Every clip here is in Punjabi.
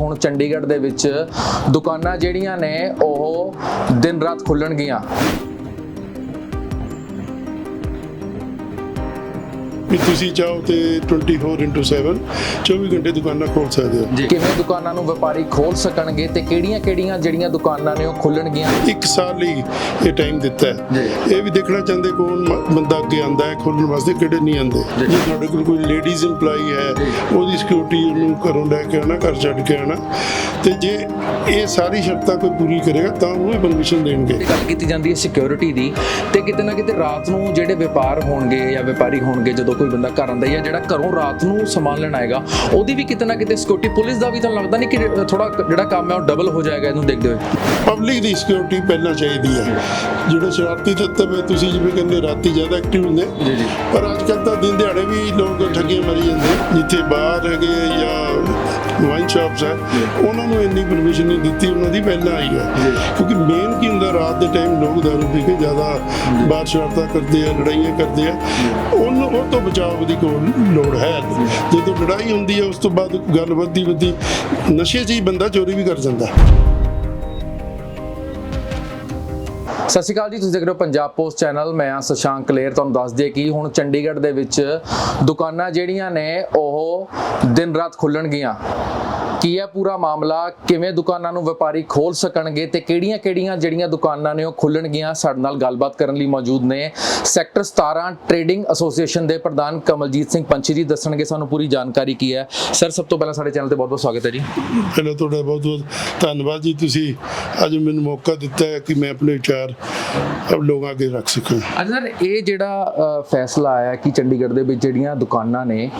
ਹੁਣ ਚੰਡੀਗੜ੍ਹ ਦੇ ਵਿੱਚ ਦੁਕਾਨਾਂ ਜਿਹੜੀਆਂ ਨੇ ਉਹ ਦਿਨ ਰਾਤ ਖੁੱਲਣਗੀਆਂ। ਵੀ ਤੁਸੀਂ ਚਾਹੋ ਤੇ 24x7 24 ਘੰਟੇ ਦੁਕਾਨਾਂ ਖੋਲ ਸਕਦੇ ਹੋ। ਕਿਵੇਂ ਦੁਕਾਨਾਂ ਨੂੰ ਵਪਾਰੀ ਖੋਲ ਸਕਣਗੇ ਤੇ ਕਿਹੜੀਆਂ-ਕਿਹੜੀਆਂ ਜਿਹੜੀਆਂ ਦੁਕਾਨਾਂ ਨੇ ਉਹ ਖੁੱਲਣਗੀਆਂ? ਇੱਕ ਸਾਲ ਲਈ ਇਹ ਟਾਈਮ ਦਿੱਤਾ ਹੈ। ਇਹ ਵੀ ਦੇਖਣਾ ਚਾਹੁੰਦੇ ਕੌਣ ਬੰਦਾ ਅੱਗੇ ਆਂਦਾ ਹੈ ਖੋਲਣ ਵਾਸਤੇ ਕਿਹੜੇ ਨਹੀਂ ਆਂਦੇ ਜੇ। ਤੁਹਾਡੇ ਕੋਲ ਕੋਈ ਲੇਡੀਜ਼ EMPLOYE ਹੈ ਉਹਦੀ ਸਿਕਿਉਰਿਟੀ ਉਹਨੂੰ ਘਰੋਂ ਲੈ ਕੇ ਆਣਾ ਘਰ ਛੱਡ ਕੇ ਆਣਾ ਤੇ ਜੇ ਇਹ ਸਾਰੀ ਸ਼ਰਤਾਂ ਕੋਈ ਪੂਰੀ ਕਰੇਗਾ ਤਾਂ ਉਹਨੂੰ ਇਹ ਪਰਮਿਸ਼ਨ ਦੇਣਗੇ। ਗੱਲ ਕੀਤੀ ਜਾਂਦੀ ਹੈ ਸਿਕਿਉਰਿਟੀ ਦੀ। ਤੇ ਕਿਤੇ ਨਾ ਕਿਤੇ ਰਾਤ ਨੂੰ ਜਿਹੜੇ ਵਪਾਰ ਹੋਣਗੇ ਜਾਂ ਵਪਾਰੀ ਹੋਣਗੇ ਜਦੋਂ ਕੋਈ ਬੰਦਾ ਘਰ ਆਂਦਾ ਜਾਂ ਜਿਹੜਾ ਘਰੋਂ ਰਾਤ ਨੂੰ ਸਮਾਨ ਲੈਣ ਆਏਗਾ। ਉਹਦੀ ਵੀ ਕਿਤੇ ਨਾ ਕਿਤੇ ਸਿਕਿਉਰਿਟੀ ਪੁਲਿਸ ਦਾ ਵੀ ਤਾਂ ਲੱਗਦਾ ਨਹੀਂ ਕਿ ਥੋੜਾ ਜਿਹੜਾ ਕੰਮ ਹੈ ਉਹ ਡਬਲ ਹੋ ਜਾਏਗਾ ਇਹਨੂੰ ਦੇਖਦੇ ਹੋਏ? ਪਬਲਿਕ ਦੀ ਸਿਕਿਉਰਿਟੀ ਪਹਿਲਾਂ ਚਾਹੀਦੀ ਹੈ। ਜਿਹੜੇ ਸ਼ਰਾਰਤੀ ਤੱਤਵ ਹੈ ਤੁਸੀਂ ਜਿਵੇਂ ਕਹਿੰਦੇ ਰਾਤੀ ਜ਼ਿਆਦਾ ਐਕਟਿਵ ਹੁੰਦੇ। ਜੀ ਜੀ। ਪਰ ਅੱਜ ਕੱਲ੍ਹ ਤਾਂ ਦਿਨ ਦਿਹਾੜੇ ਵੀ ਲੋਕ ਠੱਗੀਆਂ ਮਾਰੀ ਜਾਂਦੇ ਜਿੱਥੇ ਬਾਹਰ ਹੈਗੇ ਜਾਂ ਵਾਈਨ ਸ਼ਾਪਸ ਹੈ ਉਹਨਾਂ ਨੂੰ ਇੰਨੀ ਪਰਮਿਸ਼ਨ ਨਹੀਂ ਦਿੱਤੀ ਉਹਨਾਂ ਦੀ ਪਹਿਲਾਂ ਆਈ ਹੈ। ਕਿਉਂਕਿ ਮੇਨ ਕੀ ਹੁੰਦਾ ਰਾਤ ਦੇ ਟਾਈਮ ਲੋਕ ਦਾਰੂ ਪੀ ਕੇ ਜ਼ਿਆਦਾ ਬਾਹਰ ਸ਼ਰਾਰਤਾਂ ਕਰਦੇ ਆ ਲੜਾਈਆਂ ਕਰਦੇ ਆ। ਉਹਨੂੰ ਉਹ ਤੋਂ ਬਚਾਅ ਦੀ ਕੋਲ ਲੋੜ ਹੈ ਜਦੋਂ ਲੜਾਈ ਹੁੰਦੀ ਹੈ, ਉਸ ਤੋਂ ਬਾਅਦ ਗੱਲ ਵੱਧਦੀ ਵੱਧਦੀ ਨਸ਼ੇ 'ਚ ਹੀ ਬੰਦਾ ਚੋਰੀ ਵੀ ਕਰ ਜਾਂਦਾ। ਸਤਿ ਸ਼੍ਰੀ ਅਕਾਲ ਜੀ, ਤੁਸੀਂ ਦੇਖ ਰਹੇ ਹੋ ਪੰਜਾਬ ਪੋਸਟ ਚੈਨਲ। ਮੈਂ ਆ ਸ਼ਸ਼ਾਂਕ ਕਲੇਰ, ਤੁਹਾਨੂੰ ਦੱਸ ਦਈਏ ਕਿ ਹੁਣ ਚੰਡੀਗੜ੍ਹ ਦੇ ਵਿੱਚ ਦੁਕਾਨਾਂ ਜਿਹੜੀਆਂ ਨੇ, ਉਹ ਦਿਨ ਰਾਤ ਖੁੱਲਣਗੀਆਂ। ਕੀ ਹੈ ਪੂਰਾ ਮਾਮਲਾ? ਕਿਵੇਂ ਦੁਕਾਨਾਂ ਨੂੰ ਵਪਾਰੀ ਖੋਲ ਸਕਣਗੇ ਤੇ ਕਿਹੜੀਆਂ-ਕਿਹੜੀਆਂ ਜਿਹੜੀਆਂ ਦੁਕਾਨਾਂ ਨੇ ਉਹ ਖੁੱਲਣਗੀਆਂ ਸਾਡੇ ਨਾਲ ਗੱਲਬਾਤ ਕਰਨ ਲਈ ਮੌਜੂਦ ਨੇ ਸੈਕਟਰ 17 ਟ੍ਰੇਡਿੰਗ ਐਸੋਸੀਏਸ਼ਨ ਦੇ ਪ੍ਰਧਾਨ ਕਮਲਜੀਤ ਸਿੰਘ ਪੰਛੀ ਜੀ। ਦੱਸਣਗੇ ਸਾਨੂੰ ਪੂਰੀ ਜਾਣਕਾਰੀ ਕੀ ਹੈ। ਸਰ ਸਭ ਤੋਂ ਪਹਿਲਾਂ ਸਾਡੇ ਚੈਨਲ ਤੇ ਬਹੁਤ-ਬਹੁਤ ਸਵਾਗਤ ਹੈ ਜੀ। ਪਹਿਲਾਂ ਤੁਹਾਡਾ ਬਹੁਤ ਬਹੁਤ ਧੰਨਵਾਦ ਜੀ। ਤੁਸੀਂ ਅੱਜ ਮੈਨੂੰ ਮੌਕਾ ਦਿੱਤਾ ਹੈ ਕਿ ਮੈਂ ਆਪਣੇ ਵਿਚਾਰ ਲੋਕਾਂ ਅੱਗੇ ਰੱਖ ਸਕਾਂ। ਅੱਜ ਸਰ ਇਹ ਜਿਹੜਾ ਫੈਸਲਾ ਆਇਆ ਕਿ ਚੰਡੀਗੜ੍ਹ ਦੇ ਵਿੱਚ ਜਿਹੜੀਆਂ ਦੁਕਾਨਾਂ ਨੇ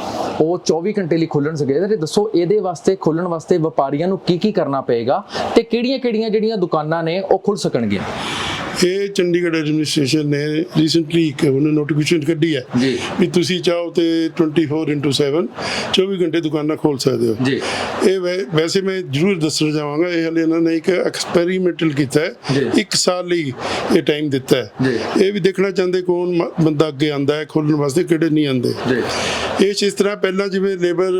ਉਹ 24 ਘੰਟੇ ਲਈ ਖੁੱਲਣ ਸਕੇ ਦੱਸੋ ਇਹਦੇ ਵਾਸਤੇ ਖੁੱਲਣ ਵਾਸਤੇ ਵਪਾਰੀਆਂ ਨੂੰ ਕੀ ਕੀ ਕਰਨਾ ਪਏਗਾ ਤੇ ਕਿਹੜੀਆਂ-ਕਿਹੜੀਆਂ ਜਿਹੜੀਆਂ ਦੁਕਾਨਾਂ ਨੇ ਉਹ ਖੁੱਲ ਸਕਣਗੀਆਂ? ਇਹ ਚੰਡੀਗੜ੍ਹ ਐਡਮਿਨਿਸਟ੍ਰੇਸ਼ਨ ਨੇ ਰੀਸੈਂਟਲੀ ਇੱਕ ਉਹਨੇ ਨੋਟੀਫਿਕੇਸ਼ਨ ਕੱਢੀ ਹੈ। ਵੀ ਤੁਸੀਂ ਚਾਹੋ ਤੇ 24x7 24 ਘੰਟੇ ਦੁਕਾਨਾਂ ਖੋਲ ਸਕਦੇ ਹੋ ਜੀ ਇਹ ਵੈਸੇ ਮੈਂ ਜ਼ਰੂਰ ਦੱਸਣਾ ਚਾਹਾਂਗਾ ਇਹ ਹਲੇ ਇਹਨਾਂ ਨੇ ਇੱਕ ਐਕਸਪੈਰੀਮੈਂਟਲ ਕੀਤਾ। ਹੈ ਇੱਕ ਸਾਲ ਲਈ ਇਹ ਟਾਈਮ ਦਿੱਤਾ ਹੈ। ਇਹ ਵੀ ਦੇਖਣਾ ਚਾਹੁੰਦੇ ਕੌਣ ਬੰਦਾ ਅੱਗੇ ਆਂਦਾ ਹੈ ਖੋਲਣ ਵਾਸਤੇ ਕਿਹੜੇ ਨਹੀਂ ਆਂਦੇ ਜੀ ਇਹ ਇਸ ਤਰ੍ਹਾਂ ਪਹਿਲਾਂ ਜਿਵੇਂ ਲੇਬਰ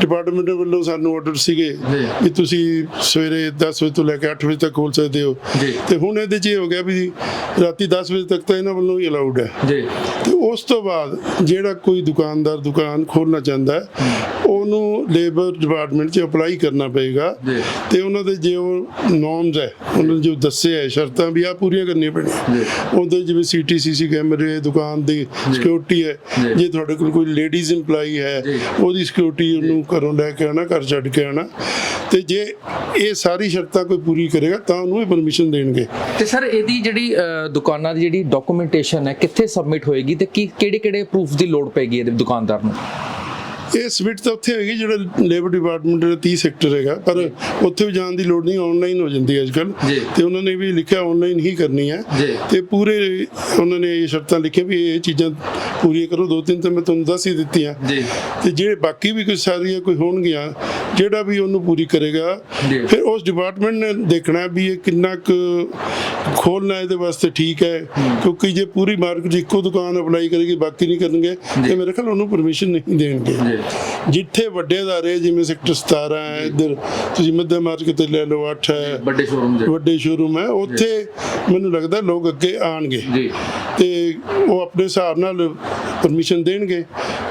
ਡਿਪਾਰਟਮੈਂਟ ਵੱਲੋਂ ਸਾਨੂੰ ਆਰਡਰ ਸੀਗੇ। ਵੀ ਤੁਸੀਂ ਸਵੇਰੇ 10 ਵਜੇ ਤੋਂ ਲੈ ਕੇ 8 ਵਜੇ ਤੱਕ ਖੋਲ ਸਕਦੇ ਹੋ। ਤੇ ਹੁਣ ਇਹਦੇ 'ਚ ਇਹ ਹੋ ਗਿਆ ਵੀ ਰਾਤੀ 10 ਵਜੇ ਤੱਕ ਤਾਂ ਇਹਨਾਂ ਵੱਲੋਂ ਹੀ ਅਲਾਉਡ ਹੈ। ਜੀ। ਤੇ ਉਸ ਤੋਂ ਬਾਅਦ ਜਿਹੜਾ ਕੋਈ ਦੁਕਾਨਦਾਰ ਦੁਕਾਨ ਖੋਲਣਾ ਚਾਹੁੰਦਾ ਹੈ ਉਹਨੂੰ ਲੇਬਰ ਡਿਪਾਰਟਮੈਂਟ 'ਚ ਅਪਲਾਈ ਕਰਨਾ ਪਏਗਾ। ਤੇ ਉਹਨਾਂ ਦੇ ਜੋ ਨੋਰਮਸ ਹੈ ਉਹਨਾਂ ਜੋ ਦੱਸੇ ਹੈ ਸ਼ਰਤਾਂ ਵੀ ਆ ਪੂਰੀਆਂ ਕਰਨੀਆਂ ਪੈਣੀਆਂ। ਉਹਦੇ ਜਿਵੇਂ ਸੀਟੀਸੀਸੀ ਕੈਮਰੇ ਦੁਕਾਨ ਦੀ ਸਿਕਿਉਰਿਟੀ ਹੈ ਜੀ। ਤੁਹਾਡੇ ਕੋਲ ਕੋਈ ਲੇਡੀਜ਼ EMPLOYE ਹੈ। ਉਹਦੀ ਸਿਕਿਉਰਿਟੀ ਉਹਨੂੰ ਘਰੋਂ ਲੈ ਕੇ ਆਣਾ ਘਰ ਛੱਡ ਕੇ ਆਣਾ ਤੇ ਜੇ ਇਹ ਸਾਰੀ ਸ਼ਰਤਾਂ ਕੋਈ ਪੂਰੀ ਕਰੇਗਾ ਤਾਂ ਉਹਨੂੰ ਇਹ ਪਰਮਿਸ਼ਨ ਦੇਣਗੇ ਤੇ ਸਰ ਇਹਦੀ ਜਿਹੜੀ ਦੁਕਾਨਾਂ ਦੀ ਜਿਹੜੀ ਡਾਕੂਮੈਂਟੇਸ਼ਨ ਹੈ ਕਿੱਥੇ ਸਬਮਿਟ ਹੋਏਗੀ ਤੇ ਕੀ ਕਿਹੜੇ-ਕਿਹੜੇ ਪ੍ਰੂਫ ਦੀ ਲੋੜ ਪੈਗੀ ਇਹਦੇ ਦੁਕਾਨਦਾਰ ਨੂੰ ਇਹ ਸਬਮਿਟ ਤਾਂ ਉੱਥੇ ਹੋਏਗੀ ਜਿਹੜਾ ਲੇਬਰ ਡਿਪਾਰਟਮੈਂਟ ਦਾ 30 ਸੈਕਟਰ ਹੈਗਾ ਪਰ ਉੱਥੇ ਵੀ ਜਾਣ ਦੀ ਲੋੜ ਨਹੀਂ ਆਨਲਾਈਨ ਹੋ ਜਾਂਦੀ ਅੱਜ ਕੱਲ ਜੀ। ਤੇ ਉਹਨਾਂ ਨੇ ਵੀ ਲਿਖਿਆ ਆਨਲਾਈਨ ਹੀ ਕਰਨੀ ਹੈ। ਤੇ ਪੂਰੇ ਉਹਨਾਂ ਨੇ ਇਹ ਸ਼ਰਤਾਂ ਲਿਖੀਆਂ ਵੀ ਇਹ ਚੀਜ਼ਾਂ ਪੂਰੀਆਂ ਕਰੋ ਦੋ ਤਿੰਨ ਤਾਂ ਮੈਂ ਤੁਹਾਨੂੰ ਦੱਸ ਹੀ ਦਿੱਤੀਆਂ। ਜੀ। ਤੇ ਜਿਹੜੇ ਬਾਕੀ ਵੀ ਕੋਈ ਸਾਰੀਆਂ ਕੋਈ ਹੋਣਗੀਆਂ ਜਿਹੜਾ ਵੀ ਉਹਨੂੰ ਪੂਰੀ ਕਰੇਗਾ। ਫਿਰ ਉਸ ਡਿਪਾਰਟਮੈਂਟ ਨੇ ਦੇਖਣਾ ਵੀ ਇਹ ਕਿੰਨਾ ਕੁ ਖੋਲਣਾ ਇਹਦੇ ਵਾਸਤੇ ਠੀਕ ਹੈ। ਕਿਉਂਕਿ ਜੇ ਪੂਰੀ ਮਾਰਕੀਟ ਇੱਕੋ ਦੁਕਾਨ ਅਪਲਾਈ ਕਰੇਗੀ ਬਾਕੀ ਨਹੀਂ ਕਰਨਗੇ ਤੇ ਮੇਰੇ ਖਿਆਲ ਉਹਨੂੰ ਪਰਮਿਸ਼ਨ ਨਹੀਂ ਦੇਣਗੇ। ਜਿੱਥੇ ਵੱਡੇ ਅਦਾਰੇ ਜਿਵੇਂ ਸੈਕਟਰ 17 ਹੈ ਇੱਧਰ ਤੁਸੀਂ ਮੱਧਮ ਮਾਰਕੀਟ ਤੇ ਲੈ ਲਓ 8 ਹੈ। ਵੱਡੇ ਸ਼ੋਰੂਮ ਵੱਡੇ ਸ਼ੋਰੂਮ ਹੈ ਉੱਥੇ ਮੈਨੂੰ ਲੱਗਦਾ ਲੋਕ ਅੱਗੇ ਆਣਗੇ ਜੀ। ਤੇ ਉਹ ਆਪਣੇ ਹਿਸਾਬ ਨਾਲ ਪਰਮਿਸ਼ਨ ਦੇਣਗੇ।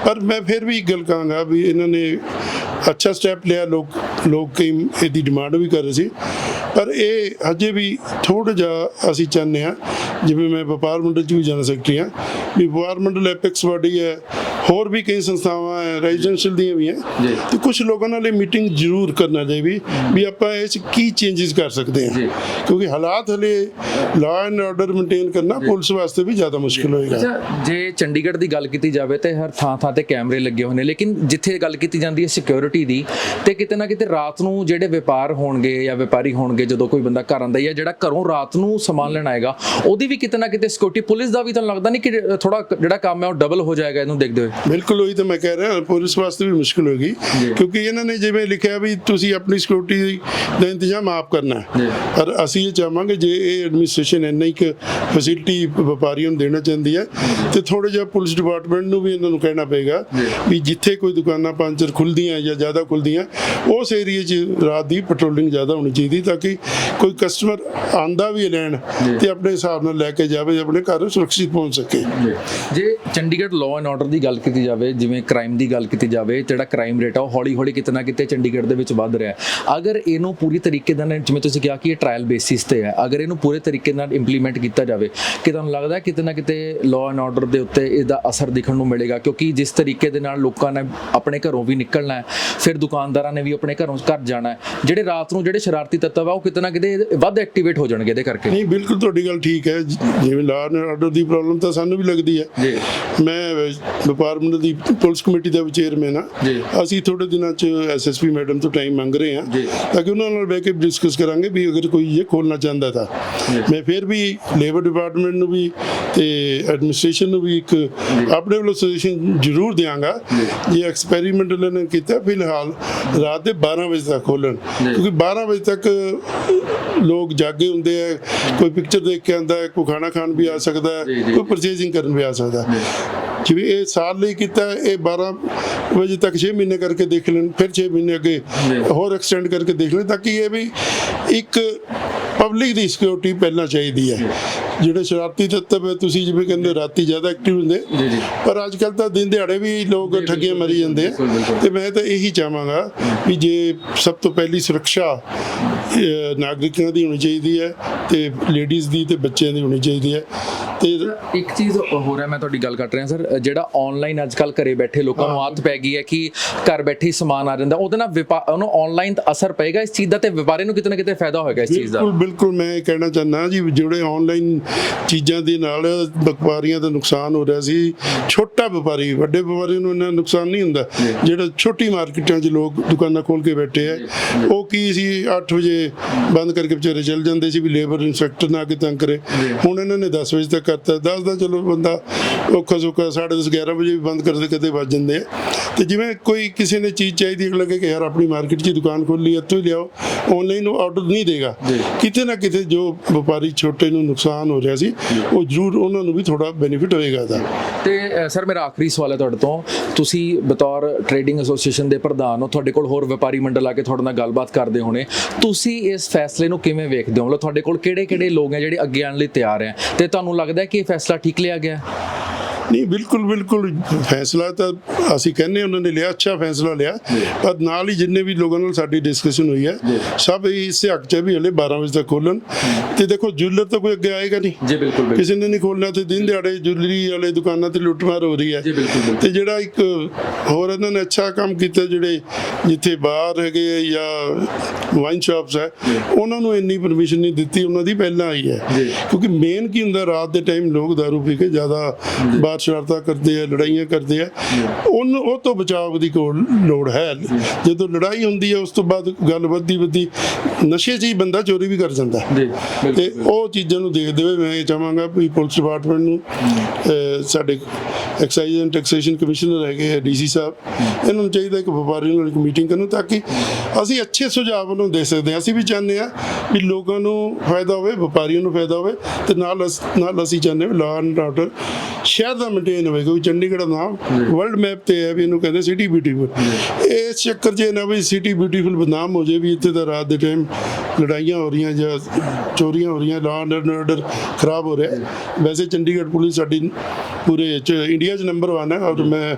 ਪਰ ਮੈਂ ਫਿਰ ਵੀ ਇੱਕ ਗੱਲ ਕਹਾਂਗਾ ਵੀ ਇਹਨਾਂ ਨੇ ਅੱਛਾ ਸਟੈਪ ਲਿਆ, ਲੋਕ ਲੋਕ ਕਈ ਇਹਦੀ ਡਿਮਾਂਡ ਵੀ ਕਰ ਰਹੇ ਸੀ। ਪਰ ਇਹ ਅਜੇ ਵੀ ਥੋੜਾ ਜਿਹਾ ਅਸੀਂ ਚਾਹੁੰਦੇ ਹਾਂ, ਜਿਵੇਂ ਮੈਂ ਵਪਾਰ ਮੰਡਲ ਚ ਵੀ ਜਾਣ ਸਕਦੀ ਹਾਂ, ਵੀ ਵਪਾਰ ਮੰਡਲ ਐਪੈਕਸ ਬਾਡੀ ਹੈ ਹੋਰ ਵੀ ਕਈ ਸੰਸਥਾਵਾਂ ਹੈ ਰੈਜ਼ੀਡੈਂਸ਼ੀਅਲ ਦੀਆਂ ਵੀ ਹੈ। ਤੇ ਕੁਝ ਲੋਕਾਂ ਨਾਲ ਇਹ ਮੀਟਿੰਗ ਜ਼ਰੂਰ ਕਰਨਾ ਚਾਹੀਦੀ ਵੀ ਆਪਾਂ ਚ ਕੀ ਚੇਂਜਸ ਕਰ ਸਕਦੇ ਹਾਂ। ਕਿਉਂਕਿ ਹਾਲਾਤ ਹਲੇ ਲਾਅ ਐਂਡ ਆਰਡਰ ਮੇਨਟੇਨ ਕਰਨਾ ਪੁਲਿਸ ਵਾਸਤੇ ਵੀ ਜ਼ਿਆਦਾ ਮੁਸ਼ਕਿਲ ਹੋਏਗਾ। ਜੇ ਚੰਡੀਗੜ੍ਹ ਦੀ ਗੱਲ ਕੀਤੀ ਜਾਵੇ ਤੇ ਹਰ ਥਾਂ ਥਾਂ ਤੇ ਕੈਮਰੇ ਲੱਗੇ ਹੋਏ ਨੇ ਲੇਕਿਨ ਜਿੱਥੇ ਗੱਲ ਕੀਤੀ ਜਾਂਦੀ ਹੈ ਸਿਕਿਉਰਿਟੀ ਦੀ ਤੇ ਕਿਤੇ ਨਾ ਕਿਤੇ ਰਾਤ ਨੂੰ ਜਿਹੜੇ ਵਪਾਰ ਹੋਣਗੇ ਜਾਂ ਵਪਾਰੀ ਹੋਣਗੇ ਜਦੋਂ ਕੋਈ ਬੰਦਾ ਘਰ ਆਂਦਾ ਜਾਂ ਜਿਹੜਾ ਘਰੋਂ ਰਾਤ ਨੂੰ ਸਮਾਨ ਲੈਣ ਆਏਗਾ ਉਹਦੀ ਵੀ ਕਿਤੇ ਨਾ ਕਿਤੇ ਸਿਕਿਉਰਿਟੀ ਪੁਲਿਸ ਦਾ ਵੀ ਤਾਂ ਲੱਗਦਾ ਨਹੀਂ ਕਿ ਥੋੜਾ ਜਿਹੜਾ ਕੰਮ ਹੈ ਉਹ ਡਬਲ ਹੋ ਜਾਏਗਾ ਇਹਨੂੰ ਦੇਖਦੇ ਹੋਏ। ਬਿਲਕੁਲ ਉਹੀ ਤਾਂ ਮੈਂ ਕਹਿ ਰਿਹਾ ਪੁਲਿਸ ਵਾਸਤੇ ਵੀ ਮੁਸ਼ਕਲ ਹੋਗੀ ਜੀ। ਕਿਉਂਕਿ ਇਹਨਾਂ ਨੇ ਜਿਵੇਂ ਲਿਖਿਆ ਵੀ ਤੁਸੀਂ ਆਪਣੀ ਸਿਕਿਉਰਿਟੀ ਦਾ ਇੰਤਜ਼ਾਮ ਆਪ ਕਰਨਾ ਹੈ। ਪਰ ਅਸੀਂ ਇਹ ਚਾਹਾਂਗੇ ਜੇ ਇਹ ਐਡਮਿਨਿਸਟ੍ਰੇਸ਼ਨ ਇੰਨੀ ਕੁ ਫੈਸਿਲਿਟੀ ਵਪਾਰੀਆਂ ਨੂੰ ਦੇਣਾ ਚਾਹੁੰਦੀ ਹੈ ਤੇ ਥੋੜਾ ਜਿਹਾ ਪੁਲਿਸ ਡਿਪਾਰਟਮੈਂਟ ਨੂੰ ਵੀ ਇਹਨਾਂ ਨੂੰ ਕਹਿਣਾ ਪਏਗਾ। ਵੀ ਜਿੱਥੇ ਕੋਈ ਦੁਕਾਨਾਂ ਪੰਚਰ ਖੁੱਲਦੀਆਂ ਜਾਂ ਜ਼ਿਆਦਾ ਖੁੱਲਦੀਆਂ ਉਸ ਏਰੀਆ 'ਚ ਰਾਤ ਦੀ ਪੈਟਰੋਲਿੰਗ ਜ਼ਿਆਦਾ ਹੋਣੀ ਚਾਹੀਦੀ ਤਾਂ ਕਿ ਕੋਈ ਕਸਟਮਰ ਆਂਦਾ ਵੀ ਹੈ ਲੈਣ। ਤੇ ਆਪਣੇ ਹਿਸਾਬ ਨਾਲ ਲੈ ਕੇ ਜਾਵੇ ਆਪਣੇ ਘਰ ਸੁਰੱਖਿਅਤ ਪਹੁੰਚ ਸਕੇ ਜੇ ਚੰਡੀਗੜ੍ਹ ਲਾਅ ਐਂਡ ਆਰਡਰ ਦੀ ਗੱਲ ਕੀਤੀ ਜਾਵੇ ਜਿਵੇਂ ਕ੍ਰਾਈਮ ਦੀ ਗੱਲ ਕੀਤੀ ਜਾਵੇ ਜਿਹੜਾ ਕ੍ਰਾਈਮ ਰੇਟ ਆ ਉਹ ਹੌਲੀ ਹੌਲੀ ਕਿਤੇ ਚੰਡੀਗੜ੍ਹ ਦੇ ਵਿੱਚ ਵੱਧ ਰਿਹਾ ਹੈ। ਅਗਰ ਇਹਨੂੰ ਪੂਰੀ ਤਰੀਕੇ ਨਾਲ ਜਿਵੇਂ ਤੁਸੀਂ ਕਿਹਾ ਕਿ ਇਹ ਟ੍ਰਾਇਲ ਬੇਸਿਸ ਤੇ ਹੈ ਅਗਰ ਇਹਨੂੰ ਪੂਰੇ ਤਰੀਕੇ ਨਾਲ ਇੰਪਲੀਮੈਂਟ ਕੀਤਾ ਜਾਵੇ ਕਿ ਤੁਹਾਨੂੰ ਲੱਗਦਾ ਕਿਤੇ ਨਾ ਕਿਤੇ ਲਾਅ ਐਂਡ ਆਰਡਰ ਦੇ ਉੱਤੇ ਇਹਦਾ ਅਸਰ ਦਿਖਣ ਨੂੰ ਮਿਲੇਗਾ? ਕਿਉਂਕਿ ਜਿਸ ਤਰੀਕੇ ਦੇ ਨਾਲ ਲੋਕਾਂ ਨੇ ਆਪਣੇ ਘਰੋਂ ਵੀ ਨਿਕਲਣਾ ਹੈ ਫਿਰ ਦੁਕਾਨਦਾਰਾਂ ਨੇ ਵੀ ਆਪਣੇ ਘਰੋਂ ਘਰ ਜਾਣਾ ਹੈ ਜਿਹੜੇ ਰਾਤ ਨੂੰ ਜਿਹੜੇ ਸ਼ਰਾਰਤੀ ਤੱਤਵ ਆ ਉਹ ਕਿਤੇ ਨਾ ਕਿਤੇ ਵੱਧ ਐਕਟੀਵੇਟ ਹੋ ਜਾਣਗੇ ਇਹਦੇ ਕਰਕੇ। ਨਹੀਂ ਬਿਲਕੁਲ ਤੁਹਾਡੀ ਗੱਲ ਠੀਕ ਹੈ। ਜਿਵੇਂ ਲਾਅ ਐਂਡ ਆਰਡਰ ਦੀ ਪ੍ਰੋਬਲਮ ਤਾਂ ਸਾਨੂੰ ਵੀ ਲੱਗਦੀ ਹੈ। ਜੀ। ਮੈਂ ਵਪਾਰ ਮੰਡਲ ਦੀ ਪੁਲਿਸ ਕਮੇਟੀ ਦਾ ਵੀ ਚੇਅਰਮੈਨ ਜੀ। ਅਸੀਂ ਥੋੜੇ ਦਿਨਾਂ ਚ ਐਸਐਸਪੀ ਮੈਡਮ ਤੋਂ ਟਾਈਮ ਮੰਗ ਰਹੇ ਹਾਂ। ਤਾਂ ਕਿ ਉਹਨਾਂ ਨਾਲ ਬਹਿ ਕੇ ਡਿਸਕਸ ਕਰਾਂਗੇ ਵੀ ਅਗਰ ਕੋਈ ਇਹ ਖੋਲਣਾ ਚਾਹੁੰਦਾ ਤਾਂ। ਮੈਂ ਫਿਰ ਵੀ ਲੇਬਰ ਡਿਪਾਰਟਮੈਂਟ ਨੂੰ ਵੀ ਤੇ ਐਡਮਿਨਿਸਟ੍ਰੇਸ਼ਨ ਨੂੰ ਵੀ ਇੱਕ ਆਪਣੇ ਵੱਲੋਂ ਸੁਜੈਸ਼ਨ ਜ਼ਰੂਰ ਦਿਆਂਗਾ ਜੇ। ਐਕਸਪੈਰੀਮੈਂਟ ਨੇ ਕੀਤਾ ਫਿਲਹਾਲ ਰਾਤ ਦੇ 12 ਵਜੇ ਤੱਕ ਖੋਲਣ। ਕਿਉਂਕਿ 12 ਵਜੇ ਤੱਕ ਲੋਕ ਜਾਗੇ ਹੁੰਦੇ ਆ ਕੋਈ ਪਿਕਚਰ ਦੇਖ ਕੇ ਆਂਦਾ ਕੋਈ ਖਾਣਾ ਖਾਣ ਵੀ ਆ ਸਕਦਾ ਕੋਈ ਪਰਚੇਜ਼ਿੰਗ ਕਰਨ ਵੀ ਆ ਸਕਦਾ ਜਿਵੇਂ ਇਹ ਸਾਲ ਲਈ ਕੀਤਾ ਇਹ 12 ਵਜੇ ਤੱਕ 6 ਮਹੀਨੇ ਕਰਕੇ ਦੇਖ ਲੈਣ ਫਿਰ 6 ਮਹੀਨੇ ਅੱਗੇ। ਹੋਰ ਐਕਸਟੈਂਡ ਕਰਕੇ ਦੇਖ ਲੈਣ ਤਾਂ ਕਿ ਇਹ ਵੀ ਇੱਕ ਪਬਲਿਕ ਦੀ ਸਿਕਿਉਰਿਟੀ ਪਹਿਲਾਂ ਚਾਹੀਦੀ ਹੈ। ਜਿਹੜੇ ਸ਼ਰਾਰਤੀ ਤੱਤਵ ਤੁਸੀਂ ਜਿਵੇਂ ਕਹਿੰਦੇ ਰਾਤੀ ਜ਼ਿਆਦਾ ਐਕਟਿਵ ਹੁੰਦੇ। ਪਰ ਅੱਜ ਕੱਲ ਤਾਂ ਦਿਨ ਦਿਹਾੜੇ ਵੀ ਲੋਕ ਠੱਗੀਆਂ ਮਰੀ ਜਾਂਦੇ ਆ। ਤੇ ਮੈਂ ਤਾਂ ਇਹੀ ਚਾਹਾਂਗਾ ਵੀ ਜੇ ਸਭ ਤੋਂ ਪਹਿਲੀ ਸੁਰੱਖਿਆ ਨਾਗਰਿਕਾਂ ਦੀ ਹੋਣੀ ਚਾਹੀਦੀ ਹੈ ਤੇ ਲੇਡੀਜ਼ ਦੀ ਤੇ ਬੱਚਿਆਂ ਦੀ ਹੋਣੀ ਚਾਹੀਦੀ ਹੈ। ਤੇ ਇੱਕ ਚੀਜ਼ ਹੋਰ ਹੈ ਮੈਂ ਤੁਹਾਡੀ ਗੱਲ ਕਰ ਰਿਹਾ ਸਰ ਜਿਹੜਾ ਆਨਲਾਈਨ ਅੱਜ ਕੱਲ ਘਰੇ ਬੈਠੇ ਲੋਕਾਂ ਨੂੰ ਆਦਤ ਪੈ ਗਈ ਹੈ ਕਿ ਘਰ ਬੈਠੇ ਹੀ ਸਮਾਨ ਆ ਜਾਂਦਾ ਉਹਦੇ ਨਾਲ ਉਹਨੂੰ ਆਨਲਾਈਨ ਅਸਰ ਪਏਗਾ ਇਸ ਚੀਜ਼ ਦਾ ਤੇ ਵਪਾਰੀ ਨੂੰ ਕਿਤੇ ਨਾ ਕਿਤੇ ਫਾਇਦਾ ਹੋਏਗਾ ਇਸ ਚੀਜ਼ ਦਾ। ਬਿਲਕੁਲ ਬਿਲਕੁਲ ਮੈਂ ਇਹ ਕਹਿਣਾ ਚਾਹੁੰਦਾ ਜੀ ਜਿਹੜੇ ਆਨਲਾਈਨ ਚੀਜ਼ਾਂ ਦੇ ਨਾਲ ਵਪਾਰੀਆਂ ਦਾ ਨੁਕਸਾਨ ਹੋ ਰਿਹਾ ਸੀ ਛੋਟਾ ਵਪਾਰੀ ਵੱਡੇ ਵਪਾਰੀ ਨੂੰ ਇੰਨਾ ਨੁਕਸਾਨ ਨਹੀਂ ਹੁੰਦਾ ਜਿਹੜਾ ਛੋਟੀ ਮਾਰਕੀਟਾਂ 'ਚ ਲੋਕ ਦੁਕਾਨਾਂ ਖੋਲ ਕੇ ਬੈਠੇ ਆ ਉਹ ਕੀ ਸੀ 8 ਵਜੇ ਬੰਦ ਕਰਕੇ ਵਿਚਾਰੇ ਚੱਲ ਜਾਂਦੇ ਸੀ ਵੀ ਲੇਬਰ ਇਨਸਪੈਕਟਰ ਨਾ ਕਿ ਤੰਗ ਕਰੇ। ਹੁਣ ਇਹਨਾਂ ਨੇ 10 ਵਜੇ ਤੱਕ ਕਰਤਾ 10 ਦਾ ਚਲੋ ਬੰਦਾ ਔਖਾ ਸੌਖਾ 10:30 11 ਵਜੇ ਵੀ ਬੰਦ ਕਰਦੇ ਕਦੇ ਵੱਜ ਜਾਂਦੇ ਆ। ਤੇ ਜਿਵੇਂ ਕੋਈ ਕਿਸੇ ਨੇ ਚੀਜ਼ ਚਾਹੀਦੀ ਹੈ ਲੱਗੇ ਕਿ ਯਾਰ ਆਪਣੀ ਮਾਰਕੀਟ 'ਚ ਦੁਕਾਨ ਖੋਲੀ ਇੱਥੋਂ ਹੀ ਲਿਆਓ ਆਨਲਾਈਨ ਉਹ ਆਰਡਰ ਨਹੀਂ ਦੇਗਾ। ਕਿਤੇ ਨਾ ਕਿਤੇ ਜੋ ਵਪਾਰੀ ਛੋਟੇ ਨੂੰ ਨੁਕਸਾਨ ਹੋ ਰਿਹਾ ਸੀ ਉਹ ਜ਼ਰੂਰ ਉਹਨਾਂ ਨੂੰ ਵੀ ਥੋੜਾ ਬੈਨੀਫਿਟ ਹੋਏਗਾ ਤੇ ਅ, ਸਰ ਮੇਰਾ ਆਖਰੀ ਸਵਾਲ ਹੈ ਤੁਹਾਡੇ ਤੋਂ। ਤੁਸੀਂ ਬਤੌਰ ਟ੍ਰੇਡਿੰਗ ਐਸੋਸੀਏਸ਼ਨ ਦੇ ਪ੍ਰਧਾਨ ਹੋ ਤੁਹਾਡੇ ਕੋਲ ਹੋਰ ਵਪਾਰੀ ਮੰਡਲ ਆ ਕੇ ਤੁਹਾਡੇ ਨਾਲ ਗੱਲਬਾਤ ਕਰਦੇ ਹੋਣੇ। ਤੁਸੀਂ ਇਸ ਫੈਸਲੇ ਨੂੰ ਕਿਵੇਂ ਵੇਖਦੇ ਹੋ? ਮਤਲਬ ਤੁਹਾਡੇ ਕੋਲ ਕਿਹੜੇ-ਕਿਹੜੇ ਲੋਕ ਹੈ ਜਿਹੜੇ ਅੱਗੇ ਆਉਣ ਲਈ ਤਿਆਰ ਹੈ ਤੇ ਤੁਹਾਨੂੰ ਲੱਗਦਾ ਹੈ ਕਿ ਇਹ ਫੈਸਲਾ ਠੀਕ ਲਿਆ ਗਿਆ ਨਹੀਂ ਬਿਲਕੁਲ ਬਿਲਕੁਲ। ਫੈਸਲਾ ਤਾਂ ਅਸੀਂ ਕਹਿੰਦੇ ਉਹਨਾਂ ਨੇ ਲਿਆ ਅੱਛਾ ਫੈਸਲਾ ਲਿਆ। ਪਰ ਨਾਲ ਹੀ ਜਿੰਨੇ ਵੀ ਲੋਕਾਂ ਨਾਲ ਸਾਡੀ ਡਿਸਕਸ਼ਨ ਹੋਈ ਹੈ ਸਭ ਇਸੇ ਹੱਕ 'ਚ ਵੀ ਹਲੇ 12 ਵਜੇ ਤੱਕ ਖੋਲਣ। ਤੇ ਦੇਖੋ ਜੁਐਲਰ ਤਾਂ ਕੋਈ ਅੱਗੇ ਆਏਗਾ ਨਹੀਂ। ਜੀ ਬਿਲਕੁਲ ਕਿਸੇ ਨੇ ਨਹੀਂ ਖੋਲਣਾ ਤੇ ਦਿਨ ਦਿਹਾੜੇ ਜੁਐਲਰੀ ਵਾਲੇ ਦੁਕਾਨਾਂ ਤੇ ਲੁੱਟਮਾਰ ਹੋ ਰਹੀ ਹੈ। ਜੀ, ਬਿਲਕੁਲ, ਬਿਲਕੁਲ। ਤੇ ਜਿਹੜਾ ਇੱਕ ਹੋਰ ਇਹਨਾਂ ਨੇ ਅੱਛਾ ਕੰਮ ਕੀਤਾ ਜਿਹੜੇ ਜਿੱਥੇ ਬਾਰ ਹੈਗੇ ਜਾਂ ਵਾਈਨ ਸ਼ਾਪਸ ਹੈ ਉਹਨਾਂ ਨੂੰ ਇੰਨੀ ਪਰਮਿਸ਼ਨ ਨਹੀਂ ਦਿੱਤੀ ਉਹਨਾਂ ਦੀ ਪਹਿਲਾਂ ਆਈ ਹੈ। ਕਿਉਂਕਿ ਮੇਨ ਕੀ ਹੁੰਦਾ ਰਾਤ ਦੇ ਟਾਈਮ ਲੋਕ ਦਾਰੂ ਪੀ ਕੇ ਜ਼ਿਆਦਾ ਬਾਹਰ ਸ਼ਰਾਰਤਾਂ ਕਰਦੇ ਆ, ਲੜਾਈਆਂ ਕਰਦੇ ਆ, ਉਹਨੂੰ, ਉਹ ਤੋਂ ਬਚਾਅ ਦੀ ਕੋਲ ਲੋੜ ਹੈ ਜਦੋਂ ਲੜਾਈ ਹੁੰਦੀ ਹੈ, ਉਸ ਤੋਂ ਬਾਅਦ ਗੱਲ ਵੱਧਦੀ ਵੱਧਦੀ ਨਸ਼ੇ 'ਚ ਹੀ ਬੰਦਾ ਚੋਰੀ ਵੀ ਕਰ ਜਾਂਦਾ। ਹੈ। ਜੀ ਤੇ ਉਹ ਚੀਜ਼ਾਂ ਨੂੰ ਦੇਖਦੇ ਹੋਏ ਮੈਂ ਇਹ ਚਾਹਾਂਗਾ ਵੀ ਪੁਲਿਸ ਡਿਪਾਰਟਮੈਂਟ ਨੂੰ ਸਾਡੇ ਐਕਸਾਈਜ਼ ਐਂਡ ਟੈਕਸੇਸ਼ਨ ਕਮਿਸ਼ਨਰ ਹੈਗੇ ਆ ਡੀਸੀ ਸਾਹਿਬ ਇਹਨਾਂ ਨੂੰ ਚਾਹੀਦਾ ਕਿ ਵਪਾਰੀਆਂ ਨਾਲ ਇੱਕ ਮੀਟਿੰਗ ਕਰਨ ਤਾਂ ਕਿ ਅਸੀਂ ਅੱਛੇ ਸੁਝਾਅ ਉਹਨੂੰ ਦੇ ਸਕਦੇ ਹਾਂ। ਅਸੀਂ ਵੀ ਚਾਹੁੰਦੇ ਹਾਂ ਵੀ ਲੋਕਾਂ ਨੂੰ ਫਾਇਦਾ ਹੋਵੇ ਵਪਾਰੀਆਂ ਨੂੰ ਫਾਇਦਾ ਹੋਵੇ ਤੇ ਨਾਲ ਨਾਲ ਅਸੀਂ ਚਾਹੁੰਦੇ ਹਾਂ ਲਾਅ ਐਂਡ ਆਰਡਰ ਸ਼ਹਿਰ ਦਾ ਮੇਨਟੇਨ ਹੋਵੇ ਕਿਉਂਕਿ ਚੰਡੀਗੜ੍ਹ ਦਾ ਨਾਮ ਵਰਲਡ ਮੈਪ ਤੇ ਹੈ ਵੀ ਇਹਨੂੰ ਕਹਿੰਦੇ ਸਿਟੀ ਬਿਊਟੀਫੁਲ ਇਸ ਚੱਕਰ 'ਚ ਨਾ ਵੀ ਸਿਟੀ ਬਿਊਟੀਫੁਲ ਬਦਨਾਮ ਹੋ ਜਾਏ ਵੀ ਇੱਥੇ ਤਾਂ ਰਾਤ ਦੇ ਟਾਈਮ ਲੜਾਈਆਂ ਹੋ ਰਹੀਆਂ ਜਾਂ ਚੋਰੀਆਂ ਹੋ ਰਹੀਆਂ ਲਾਅ ਐਂਡ ਆਰਡਰ ਖਰਾਬ ਹੋ ਰਿਹਾ। ਵੈਸੇ ਚੰਡੀਗੜ੍ਹ ਪੁਲਿਸ ਸਾਡੀ ਪੂਰੇ ਚ ਇੰਡੀਆ 'ਚ ਨੰਬਰ 1 ਹੈ ਔਰ ਮੈਂ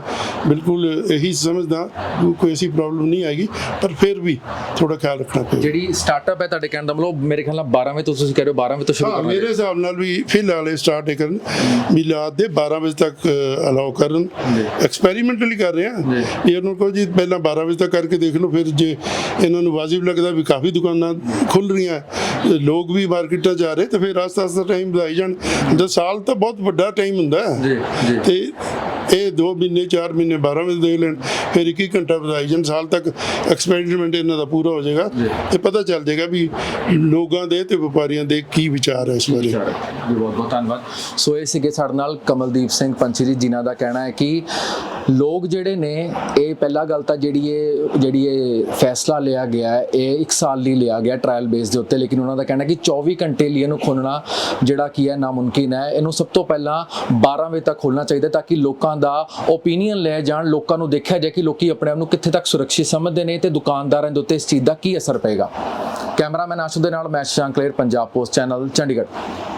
ਬਿਲਕੁਲ ਇਹੀ ਸਮਝਦਾ ਕਿ ਕੋਈ ਐਸੀ ਪ੍ਰੋਬਲਮ ਨਹੀਂ ਆਏਗੀ ਪਰ ਫਿਰ ਵੀ ਥੋੜਾ ਖਿਆਲ ਰੱਖਣਾ ਪਏਗਾ। ਜਿਹੜੀ ਸਟਾਰਟਅਪ ਹੈ ਤੁਹਾਡੇ ਕਹਿਣ ਦਾ ਮਤਲਬ ਮੇਰੇ ਖਿਆਲ ਨਾਲ 12 ਵਜੇ ਤੋਂ ਤੁਸੀਂ ਕਹਿ ਰਹੇ ਹੋ 12 ਵਜੇ ਤੋਂ ਸ਼ੁਰੂ ਕਰਨਾ ਮੇਰੇ ਹਿਸਾਬ ਨਾਲ ਵੀ ਫਿਲਹਾਲ ਇਹ ਸਟਾਰਟ ਕਰਨ ਮਿਲਾਦ ਦੇ 12 ਵਜੇ ਤੱਕ ਅਲਾਉ ਕਰਨ। ਐਕਸਪੈਰੀਮੈਂਟਲੀ ਕਰ ਰਹੇ। ਵੀ ਇਹਨਾਂ ਕੋਲ ਜੀ ਪਹਿਲਾਂ 12 ਵਜੇ ਤੱਕ ਕਰਕੇ ਦੇਖ ਲਓ ਫਿਰ ਜੇ ਇਹਨਾਂ ਨੂੰ ਵਾਜਿਬ ਲੱਗਦਾ ਵੀ ਕਾਫੀ ਦੁਕਾਨਾਂ ਖੁੱਲ ਰਹੀਆਂ ਲੋਕ ਵੀ ਮਾਰਕੀਟਾਂ ਜਾ ਰਹੇ ਤੇ ਫਿਰ ਆਸਤਾ ਆਸਤਾ ਟਾਈਮ ਵਧਾਈ ਜਾਣ। ਦਾ ਸਾਲ ਤਾਂ ਬਹੁਤ ਵੱਡਾ ਟਾਈਮ ਹੁੰਦਾ। ਹੈ ਤੇ ਇਹ 2 ਮਹੀਨੇ 4 ਮਹੀਨੇ 12 ਵਜੇ ਦੇ ਲੈਣ ਫਿਰ ਇੱਕ ਇੱਕ ਘੰਟਾ ਵਧਾਈ ਜਾਣ ਸਾਲ ਤੱਕ ਐਕਸਪੈਰੀਮੈਂਟ ਇਹਨਾਂ ਦਾ ਪੂਰਾ ਹੋ ਜਾਏਗਾ ਤੇ ਪਤਾ ਚੱਲ ਜਾਏਗਾ ਵੀ ਲੋਕਾਂ ਦੇ ਤੇ ਵਪਾਰੀਆਂ ਦੇ ਕੀ ਵਿਚਾਰ ਹੈ ਇਸ ਬਾਰੇ। ਜੀ ਬਹੁਤ ਬਹੁਤ ਧੰਨਵਾਦ। ਸੋ ਇਹ ਸੀਗੇ ਸਾਡੇ ਨਾਲ ਕਮਲਦੀਪ ਸਿੰਘ ਪੰਛੀ ਜੀ ਜਿਨ੍ਹਾਂ ਦਾ ਕਹਿਣਾ ਹੈ ਕਿ ਲੋਕ ਜਿਹੜੇ ਨੇ ਇਹ ਪਹਿਲਾ ਗੱਲ ਤਾਂ ਜਿਹੜੀ ਇਹ ਜਿਹੜੀ ਇਹ ਫੈਸਲਾ ਲਿਆ ਗਿਆ ਹੈ ਇਹ 1 ਸਾਲ ਲਈ ਲਿਆ ਗਿਆ ਟ੍ਰਾਇਲ ਬੇਸ ਦੇ ਉੱਤੇ ਲੇਕਿਨ ਉਹਨਾਂ ਦਾ ਕਹਿਣਾ ਕਿ 24 ਘੰਟੇ ਲਈ ਇਹਨੂੰ ਖੋਲਣਾ ਜਿਹੜਾ ਕੀ ਹੈ ਨਾਮੁਮਕਿਨ ਹੈ। ਇਹਨੂੰ ਸਭ ਤੋਂ ਪਹਿਲਾਂ 12 ਵਜੇ ਤੱਕ ਖੋਲਣਾ ਚਾਹੀਦਾ ਤਾਂ ਕਿ ਲੋਕਾਂ ਦਾ ਓਪੀਨੀਅਨ ਲੈ ਜਾਣ, ਲੋਕਾਂ ਨੂੰ ਦੇਖਿਆ ਜਾਏ ਕਿ ਲੋਕੀ ਆਪਣੇ ਆਪ ਨੂੰ ਕਿੱਥੇ ਤੱਕ ਸੁਰੱਖਿਅਤ ਸਮਝਦੇ ਨੇ ਤੇ ਦੁਕਾਨਦਾਰਾਂ ਦੇ ਉੱਤੇ ਇਸ ਚੀਜ਼ ਦਾ ਕੀ ਅਸਰ ਪਏਗਾ। ਕੈਮਰਾਮੈਨ ਆਸ਼ੂ ਦੇ ਨਾਲ, ਮੈਂ ਸ਼ਾਂਕਲੇਰ ਪੰਜਾਬ ਪੋਸਟ ਚੈਨਲ ਚੰਡੀਗੜ੍ਹ।